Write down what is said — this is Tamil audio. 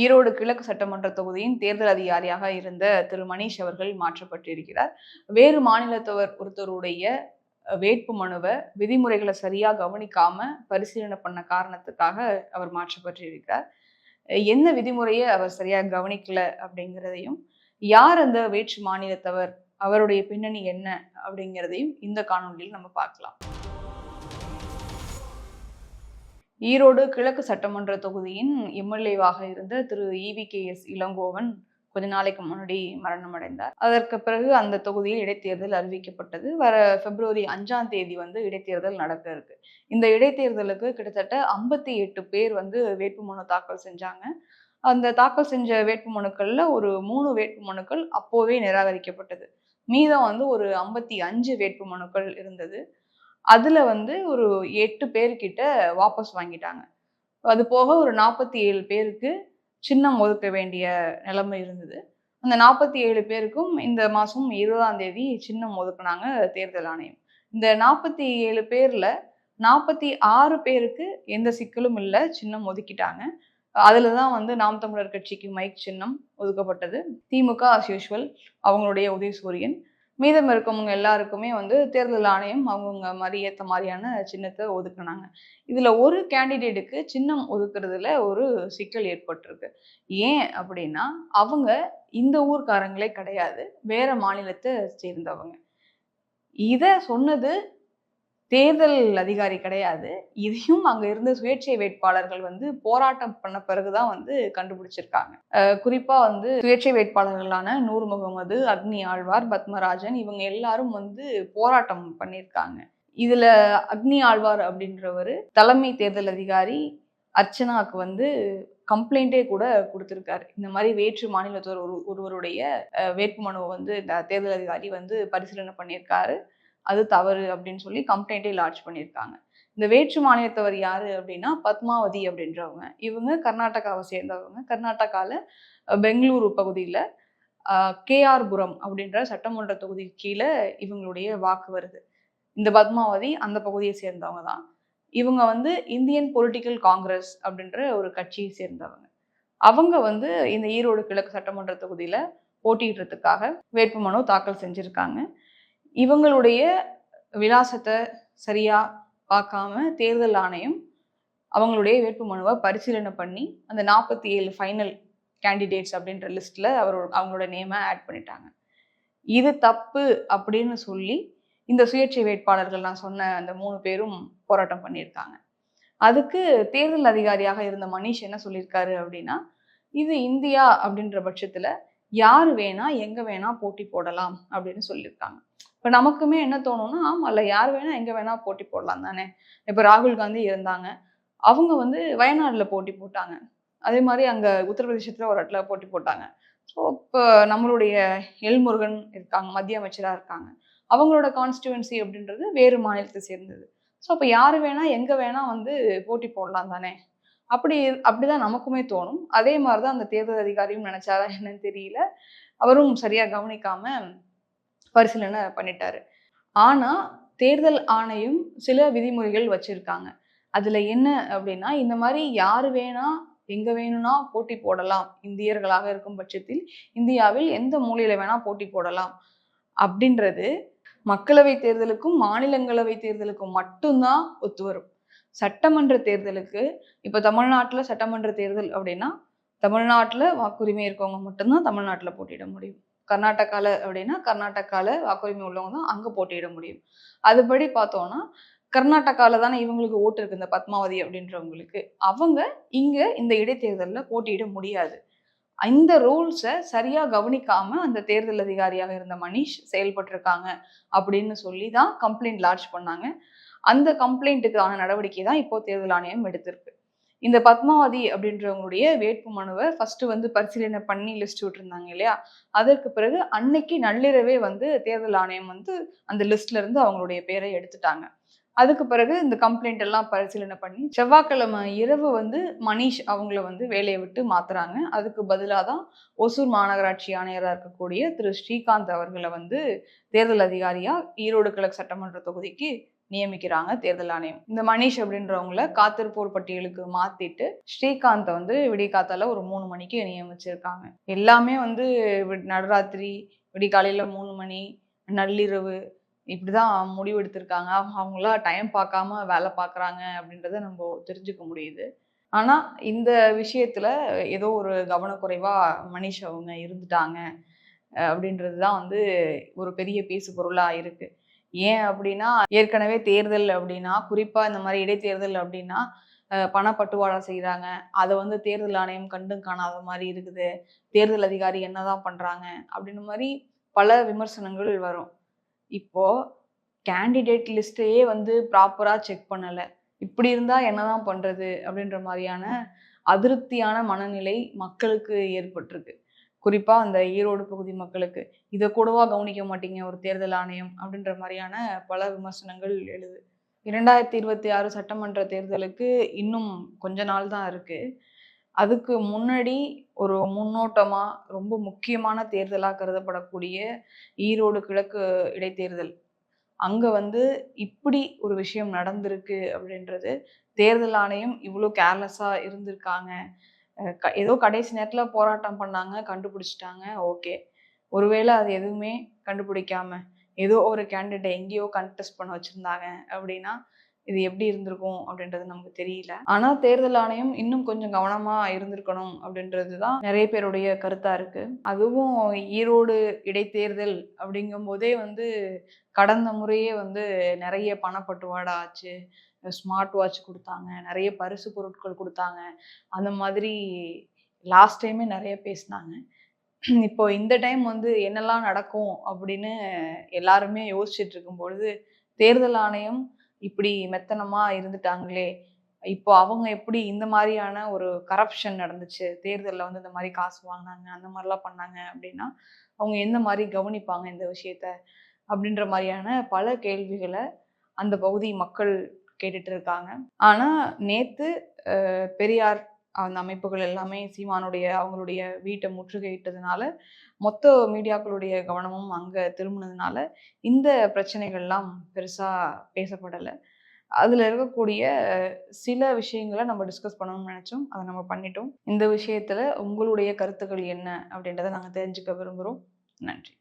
ஈரோடு கிழக்கு சட்டமன்ற தொகுதியின் தேர்தல் அதிகாரியாக இருந்த திரு மணீஷ் அவர்கள் மாற்றப்பட்டிருக்கிறார். வேறு மாநிலத்தவர் ஒருத்தருடைய வேட்பு மனுவை விதிமுறைகளை சரியாக கவனிக்காம பரிசீலனை பண்ண காரணத்துக்காக அவர் மாற்றப்பட்டிருக்கிறார். என்ன விதிமுறையை அவர் சரியாக கவனிக்கல அப்படிங்கிறதையும் யார் அந்த வேற்று மாநிலத்தவர் அவருடைய பின்னணி என்ன அப்படிங்கிறதையும் இந்த காணொலியில் நம்ம பார்க்கலாம். ஈரோடு கிழக்கு சட்டமன்ற தொகுதியின் எம்எல்ஏவாக இருந்த திரு E V K S Elangovan கொஞ்ச நாளைக்கு முன்னாடி மரணம் அடைந்தார் அதற்கு பிறகு அந்த தொகுதியில் இடைத்தேர்தல் அறிவிக்கப்பட்டது. வர பிப்ரவரி அஞ்சாம் தேதி வந்து இடைத்தேர்தல் நடக்க இருக்கு. இந்த இடைத்தேர்தலுக்கு கிட்டத்தட்ட ஐம்பத்தி எட்டு பேர் வந்து வேட்புமனு தாக்கல் செஞ்சாங்க. அந்த தாக்கல் செஞ்ச வேட்புமனுக்களில் ஒரு மூணு வேட்புமனுக்கள் அப்போவே நிராகரிக்கப்பட்டது. மீதம் வந்து ஒரு ஐம்பத்தி அஞ்சு வேட்புமனுக்கள் இருந்தது. அதில் வந்து ஒரு எட்டு பேர்கிட்ட வாபஸ் வாங்கிட்டாங்க. அது போக ஒரு நாற்பத்தி ஏழு பேருக்கு சின்னம் ஒதுக்க வேண்டிய நிலைமை இருந்தது. அந்த நாற்பத்தி ஏழு பேருக்கும் இந்த மாதம் இருபதாம் தேதி சின்னம் ஒதுக்குனாங்க தேர்தல் ஆணையம். இந்த நாற்பத்தி ஏழு பேரில் நாற்பத்தி ஆறு பேருக்கு எந்த சிக்கலும் இல்லை சின்னம் ஒதுக்கிட்டாங்க. அதில் தான் வந்து நாம் தமிழர் கட்சிக்கு மைக் சின்னம் ஒதுக்கப்பட்டது. திமுக அஸ் யூஷுவல் அவங்களுடைய உதயசூரியன் மீதம் இருக்கவங்க எல்லாருக்குமே வந்து தேர்தல் ஆணையம் அவங்கவுங்க மாதிரி ஏற்ற மாதிரியான சின்னத்தை ஒதுக்குனாங்க. இதில் ஒரு கேண்டிடேட்டுக்கு சின்னம் ஒதுக்குறதுல ஒரு சிக்கல் ஏற்பட்டிருக்கு. ஏன் அப்படின்னா அவங்க இந்த ஊர்க்காரங்களே கிடையாது வேற மாநிலத்தை சேர்ந்தவங்க. இதை சொன்னது தேர்தல் அதிகாரி கிடையாது. இதையும் அங்க இருந்த சுயேட்சை வேட்பாளர்கள் வந்து போராட்டம் பண்ண பிறகுதான் வந்து கண்டுபிடிச்சிருக்காங்க. குறிப்பாக குறிப்பா வந்து சுயேட்சை வேட்பாளர்களான நூர் முகமது அக்னி ஆழ்வார் பத்மராஜன் இவங்க எல்லாரும் வந்து போராட்டம் பண்ணியிருக்காங்க இதுல அக்னி ஆழ்வார் அப்படின்றவர் தலைமை தேர்தல் அதிகாரி அர்ச்சனாவுக்கு வந்து கம்ப்ளைண்டே கூட கொடுத்துருக்காரு. இந்த மாதிரி வேற்று மாநிலத்தோர் ஒரு ஒருவருடைய வேட்புமனுவை வந்து இந்த தேர்தல் அதிகாரி வந்து பரிசீலனை பண்ணியிருக்காரு அது தவறு அப்படின்னு சொல்லி கம்ப்ளைண்ட்டே லாட்ஜ் பண்ணியிருக்காங்க. இந்த வேற்று மாநிலத்தவர் யாரு அப்படின்னா பத்மாவதி அப்படின்றவங்க. இவங்க கர்நாடகாவை சேர்ந்தவங்க. கர்நாடகாவில் பெங்களூரு பகுதியில் கேஆர்புரம் அப்படின்ற சட்டமன்ற தொகுதி கீழே இவங்களுடைய வாக்கு வருது. இந்த பத்மாவதி அந்த பகுதியை சேர்ந்தவங்க தான். இவங்க வந்து இந்தியன் பொலிட்டிக்கல் காங்கிரஸ் அப்படின்ற ஒரு கட்சியை சேர்ந்தவங்க. அவங்க வந்து இந்த ஈரோடு கிழக்கு சட்டமன்ற தொகுதியில் போட்டியிடுறதுக்காக வேட்புமனு தாக்கல் செஞ்சுருக்காங்க. இவங்களுடைய விலாசத்தை சரியாக பார்க்காம தேர்தல் ஆணையம் அவங்களுடைய வேட்புமனுவை பரிசீலனை பண்ணி அந்த நாற்பத்தி ஏழு ஃபைனல் கேண்டிடேட்ஸ் அப்படின்ற லிஸ்ட்டில் அவர் அவங்களோட நேமை ஆட் பண்ணிட்டாங்க. இது தப்பு அப்படின்னு சொல்லி இந்த சுயேட்சை வேட்பாளர்கள் நான் சொன்ன அந்த மூணு பேரும் போராட்டம் பண்ணியிருக்காங்க. அதுக்கு தேர்தல் அதிகாரியாக இருந்த மனிஷ் என்ன சொல்லியிருக்காரு அப்படின்னா இது இந்தியா அப்படின்ற பட்சத்தில் யார் வேணா எங்கே வேணா போட்டி போடலாம் அப்படின்னு சொல்லியிருக்காங்க. இப்போ நமக்குமே என்ன தோணும்னா ஆமாம்ல யார் வேணால் எங்கே வேணால் போட்டி போடலாம் தானே. இப்போ ராகுல் காந்தி இருந்தாங்க. அவங்க வந்து வயநாடில் போட்டி போட்டாங்க. அதே மாதிரி அங்கே உத்தரப்பிரதேசத்தில் ஒரு இடத்துல போட்டி போட்டாங்க. ஸோ இப்போ நம்மளுடைய எல்முருகன் இருக்காங்க மத்திய அமைச்சராக இருக்காங்க. அவங்களோட கான்ஸ்டியூவன்சி அப்படின்றது வேறு மாநிலத்தை சேர்ந்தது. ஸோ அப்போ யார் வேணால் எங்கே வேணால் வந்து போட்டி போடலாம் தானே. அப்படி அப்படி தான் நமக்குமே தோணும். அதே மாதிரி தான் அந்த தேர்தல் அதிகாரியும் நினச்சாரா என்னன்னு தெரியல. அவரும் சரியாக கவனிக்காமல் பரிசீலனை பண்ணிட்டாரு. ஆனால் தேர்தல் ஆணையம் சில விதிமுறைகள் வச்சிருக்காங்க. அதில் என்ன அப்படின்னா இந்த மாதிரி யார் வேணால் எங்கே வேணும்னா போட்டி போடலாம். இந்தியர்களாக இருக்கும் பட்சத்தில் இந்தியாவில் எந்த மூலையில் வேணால் போட்டி போடலாம். அப்படின்றது மக்களவை தேர்தலுக்கும் மாநிலங்களவை தேர்தலுக்கும் மட்டும்தான் ஒத்து வரும். சட்டமன்ற தேர்தலுக்கு இப்போ தமிழ்நாட்டில் சட்டமன்ற தேர்தல் அப்படின்னா தமிழ்நாட்டில் வாக்குரிமை இருக்கவங்க மட்டும்தான் தமிழ்நாட்டில் போட்டியிட முடியும். கர்நாடகாவில் அப்படின்னா கர்நாடகாவில் வாக்குரிமை உள்ளவங்க தான் அங்கே போட்டியிட முடியும். அதுபடி பார்த்தோம்னா கர்நாடகாவில் தானே இவங்களுக்கு ஓட்டு இருக்கு இந்த பத்மாவதி அப்படின்றவங்களுக்கு. அவங்க இங்கே இந்த இடைத்தேர்தலில் போட்டியிட முடியாது. இந்த ரூல்ஸை சரியாக கவனிக்காம அந்த தேர்தல் அதிகாரியாக இருந்த மனிஷ் செயல்பட்டிருக்காங்க அப்படின்னு சொல்லி தான் கம்ப்ளைண்ட் லார்ஜ் பண்ணாங்க. அந்த கம்ப்ளைண்ட்டுக்கான நடவடிக்கை தான் இப்போ தேர்தல் ஆணையம் எடுத்திருக்கு. இந்த பத்மாவதி அப்படின்றவங்களுடைய வேட்பு மனுவை ஃபர்ஸ்ட் வந்து பரிசீலனை பண்ணி லிஸ்ட் விட்டுருந்தாங்க இல்லையா? அதற்கு பிறகு அன்னைக்கு நள்ளிரவே வந்து தேர்தல் ஆணையம் வந்து அந்த லிஸ்ட்ல இருந்து அவங்களுடைய பேரை எடுத்துட்டாங்க. அதுக்கு பிறகு இந்த கம்ப்ளைண்ட் எல்லாம் பரிசீலனை பண்ணி செவ்வாய்க்கிழமை இரவு வந்து மணிஷ் அவங்கள வந்து வேலையை விட்டு மாத்துறாங்க. அதுக்கு பதிலாக தான் ஒசூர் மாநகராட்சி ஆணையராக இருக்கக்கூடிய திரு ஸ்ரீகாந்த் அவர்களை வந்து தேர்தல் அதிகாரியாக ஈரோடு கிழக்கு சட்டமன்ற தொகுதிக்கு நியமிக்கிறாங்க தேர்தல் ஆணையம். இந்த மணிஷ் அப்படின்றவங்கள காத்திருப்போர் பட்டியலுக்கு மாத்திட்டு ஸ்ரீகாந்தை வந்து விடிகாத்தால ஒரு மூணு மணிக்கு நியமிச்சிருக்காங்க. எல்லாமே வந்து நடராத்திரி விடிகாலையில மூணு மணி நள்ளிரவு இப்படிதான் முடிவெடுத்திருக்காங்க அவங்களா டைம் பார்க்காம வேலை பார்க்குறாங்க அப்படின்றத நம்ம தெரிஞ்சுக்க முடியுது. ஆனால் இந்த விஷயத்தில் ஏதோ ஒரு கவனக்குறைவாக மனிஷ் அவங்க இருந்துட்டாங்க. அப்படின்றது தான் வந்து ஒரு பெரிய பேசு பொருளாக இருக்குது ஏன் அப்படின்னா ஏற்கனவே தேர்தல் அப்படின்னா குறிப்பாக இந்த மாதிரி இடைத்தேர்தல் அப்படின்னா பணப்பட்டுவாடா செய்கிறாங்க அதை வந்து தேர்தல் ஆணையம் கண்டும் காணாத மாதிரி இருக்குது. தேர்தல் அதிகாரி என்னதான் பண்ணுறாங்க அப்படின்னு மாதிரி பல விமர்சனங்கள் வரும். இப்போது கேண்டிடேட் லிஸ்ட்டையே வந்து ப்ராப்பராக செக் பண்ணலை. இப்படி இருந்தால் என்னதான் பண்ணுறது அப்படின்ற மாதிரியான அதிருப்தியான மனநிலை மக்களுக்கு ஏற்பட்டிருக்கு. குறிப்பாக அந்த ஈரோடு பகுதி மக்களுக்கு இதை கூடவா கவனிக்க மாட்டீங்க ஒரு தேர்தல் ஆணையம்? அப்படின்ற மாதிரியான பல விமர்சனங்கள் எழுது. இரண்டாயிரத்தி இருபத்தி ஆறு சட்டமன்ற தேர்தலுக்கு இன்னும் கொஞ்ச நாள் தான் இருக்குது அதுக்கு முன்னாடி ஒரு முன்னோட்டமாக ரொம்ப முக்கியமான தேர்தலாக கருதப்படக்கூடிய ஈரோடு கிழக்கு இடைத்தேர்தல். அங்கே வந்து இப்படி ஒரு விஷயம் நடந்திருக்கு அப்படின்றது தேர்தல் ஆணையம் இவ்வளோ கேர்லெஸ்ஸாக இருந்திருக்காங்க. ஏதோ கடைசி நேரத்தில் போராட்டம் பண்ணாங்க கண்டுபிடிச்சிட்டாங்க. ஓகே. ஒருவேளை அது எதுவுமே கண்டுபிடிக்காம ஏதோ ஒரு கேண்டிடேட் எங்கேயோ கண்டெஸ்ட் பண்ண வச்சுருந்தாங்க அப்படின்னா இது எப்படி இருந்திருக்கும் அப்படின்றது நமக்கு தெரியல. ஆனால் தேர்தல் ஆணையம் இன்னும் கொஞ்சம் கவனமாக இருந்திருக்கணும் அப்படின்றது தான் நிறைய பேருடைய கருத்தாக இருக்குது அதுவும் ஈரோடு இடைத்தேர்தல் அப்படிங்கும்போதே வந்து கடந்த முறையே வந்து நிறைய பணப்பட்டுவாடா ஆச்சு. ஸ்மார்ட் வாட்ச் கொடுத்தாங்க நிறைய பரிசு பொருட்கள் கொடுத்தாங்க. அந்த மாதிரி லாஸ்ட் டைமே நிறைய பேசினாங்க. இப்போ இந்த டைம் வந்து என்னெல்லாம் நடக்கும் அப்படின்னு எல்லாருமே யோசிச்சுட்டு இருக்கும்பொழுது தேர்தல் ஆணையம் இப்படி மெத்தனமாக இருந்துட்டாங்களே. இப்போ அவங்க எப்படி இந்த மாதிரியான ஒரு கரப்ஷன் நடந்துச்சு? தேர்தலில் வந்து இந்த மாதிரி காசு வாங்கினாங்க அந்த மாதிரிலாம் பண்ணாங்க அப்படின்னா அவங்க எந்த மாதிரி கவனிப்பாங்க இந்த விஷயத்த? அப்படின்ற மாதிரியான பல கேள்விகளை அந்த பகுதி மக்கள் கேட்டுட்டு இருக்காங்க ஆனா நேத்து பெரியார் அந்த அமைப்புகள் எல்லாமே சீமானுடைய அவங்களுடைய வீட்டை முற்றுகையிட்டதுனால மொத்த மீடியாக்களுடைய கவனமும் அங்க திரும்பினதுனால இந்த பிரச்சனைகள்லாம் பெருசா பேசப்படலை. அதுல இருக்கக்கூடிய சில விஷயங்களை நம்ம டிஸ்கஸ் பண்ணணும்னு நினைச்சோம். அதை நம்ம பண்ணிட்டோம். இந்த விஷயத்துல உங்களுடைய கருத்துக்கள் என்ன அப்படின்றத நாங்கள் தெரிஞ்சுக்க விரும்புகிறோம் நன்றி.